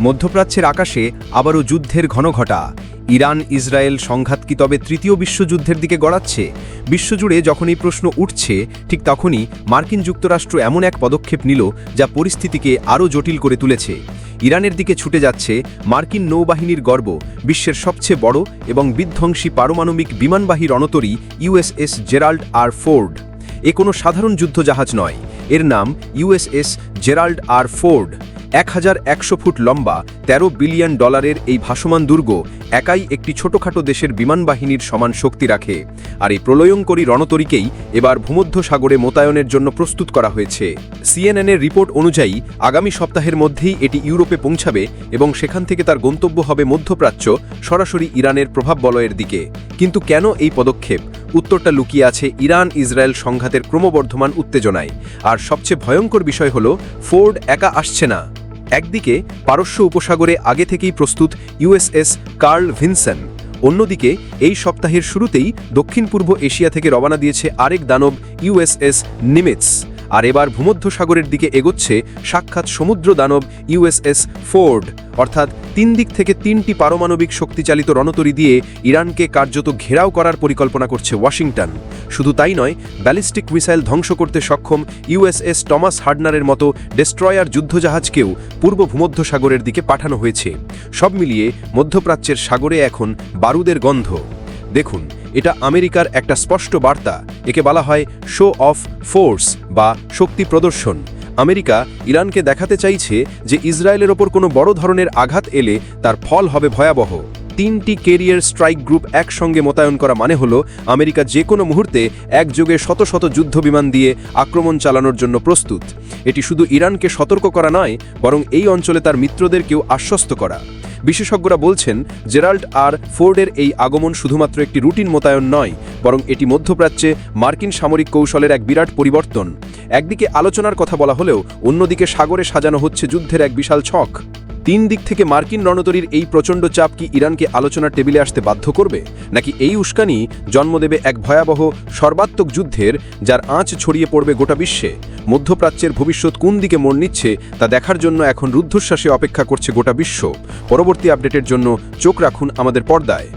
মধ্যপ্রাচ্যের আকাশে আবারও যুদ্ধের ঘনঘটা। ইরান ইসরায়েল সংঘাত কি তবে তৃতীয় বিশ্বযুদ্ধের দিকে গড়াচ্ছে? বিশ্বজুড়ে যখন এই প্রশ্ন উঠছে, ঠিক তখনই মার্কিন যুক্তরাষ্ট্র এমন এক পদক্ষেপ নিল যা পরিস্থিতিকে আরও জটিল করে তুলেছে। ইরানের দিকে ছুটে যাচ্ছে মার্কিন নৌবাহিনীর গর্ব, বিশ্বের সবচেয়ে বড় এবং বিধ্বংসী পারমাণবিক বিমানবাহী রণতরী ইউএসএস জেরাল্ড আর ফোর্ড। এ কোনো সাধারণ যুদ্ধজাহাজ নয়। এর নাম ইউএসএস জেরাল্ড আর ফোর্ড। এক হাজার একশো ফুট লম্বা ১৩ বিলিয়ন ডলারের এই ভাসমান দুর্গ একাই একটি ছোটখাটো দেশের বিমান বাহিনীর সমান শক্তি রাখে। আর এই প্রলয়ঙ্করী রণতরীকেই এবার ভূমধ্য সাগরে মোতায়েনের জন্য প্রস্তুত করা হয়েছে। সিএনএনের রিপোর্ট অনুযায়ী, আগামী সপ্তাহের মধ্যেই এটি ইউরোপে পৌঁছাবে এবং সেখান থেকে তার গন্তব্য হবে মধ্যপ্রাচ্য, সরাসরি ইরানের প্রভাব বলয়ের দিকে। কিন্তু কেন এই পদক্ষেপ? উত্তরটা লুকিয়ে আছে ইরান ইসরায়েল সংঘাতের ক্রমবর্ধমান উত্তেজনায়। আর সবচেয়ে ভয়ঙ্কর বিষয় হল, ফোর্ড একা আসছে না। একদিকে পারস্য উপসাগরে আগে থেকেই প্রস্তুত ইউএসএস কার্ল ভিনসেন, অন্যদিকে এই সপ্তাহের শুরুতেই দক্ষিণ পূর্ব এশিয়া থেকে রওনা দিয়েছে আরেক দানব ইউএসএস নিমিটস আর এবার ভূমধ্যসাগরের দিকে এগোচ্ছে সাক্ষাৎ সমুদ্র দানব ইউএসএস ফোর্ড, অর্থাৎ তিন দিক থেকে তিনটি পারমাণবিক শক্তিচালিত রণতরী দিয়ে ইরানকে কার্যত ঘেরাও করার পরিকল্পনা করছে ওয়াশিংটন। শুধু তাই নয়, ব্যালিস্টিক মিসাইল ধ্বংস করতে সক্ষম ইউএসএস টমাস হার্ডনারের মতো ডেস্ট্রয়ার যুদ্ধজাহাজকেও পূর্ব ভূমধ্যসাগরের দিকে পাঠানো হয়েছে। সব মিলিয়ে মধ্যপ্রাচ্যের সাগরে এখন বারুদের গন্ধ। দেখুন, এটা আমেরিকার একটা স্পষ্ট বার্তা, একে বলা হয় শো অফ ফোর্স। বা শক্তি প্রদর্শন। আমেরিকা ইরানকে দেখাতে চাইছে যে ইসরায়েলের ওপর কোনো বড় ধরনের আঘাত এলে তার ফল হবে ভয়াবহ। তিনটি কেরিয়ার স্ট্রাইক গ্রুপ একসঙ্গে মোতায়েন করা মানে হলো, আমেরিকা যে কোনো মুহূর্তে একযোগে শত শত যুদ্ধ বিমান দিয়ে আক্রমণ চালানোর জন্য প্রস্তুত। এটি শুধু ইরানকে সতর্ক করা নয়, বরং এই অঞ্চলে তার মিত্রদেরকেও আশ্বস্ত করা। বিশেষজ্ঞরা বলছেন, জেরাল্ড আর ফোর্ডের এই আগমন শুধুমাত্র একটি রুটিন মোতায়ন নয়, বরং এটি মধ্যপ্রাচ্যে মার্কিন সামরিক কৌশলের এক বিরাট পরিবর্তন। একদিকে আলোচনার কথা বলা হলেও, অন্যদিকে সাগরে সাজানো হচ্ছে যুদ্ধের এক বিশাল ছক। তিন দিক থেকে মার্কিন রণতরীর এই প্রচণ্ড চাপ কি ইরানকে আলোচনার টেবিলে আসতে বাধ্য করবে? নাকি এই উস্কানি জন্ম দেবে এক ভয়াবহ, সর্বাত্মক যুদ্ধের, যার আঁচ ছড়িয়ে পড়বে গোটা বিশ্বে? মধ্যপ্রাচ্যের ভবিষ্যৎ কোন দিকে মোড় নিচ্ছে তা দেখার জন্য এখন রুদ্ধশ্বাসে অপেক্ষা করছে গোটা বিশ্ব। পরবর্তী আপডেটের জন্য চোখ রাখুন আমাদের পর্দায়।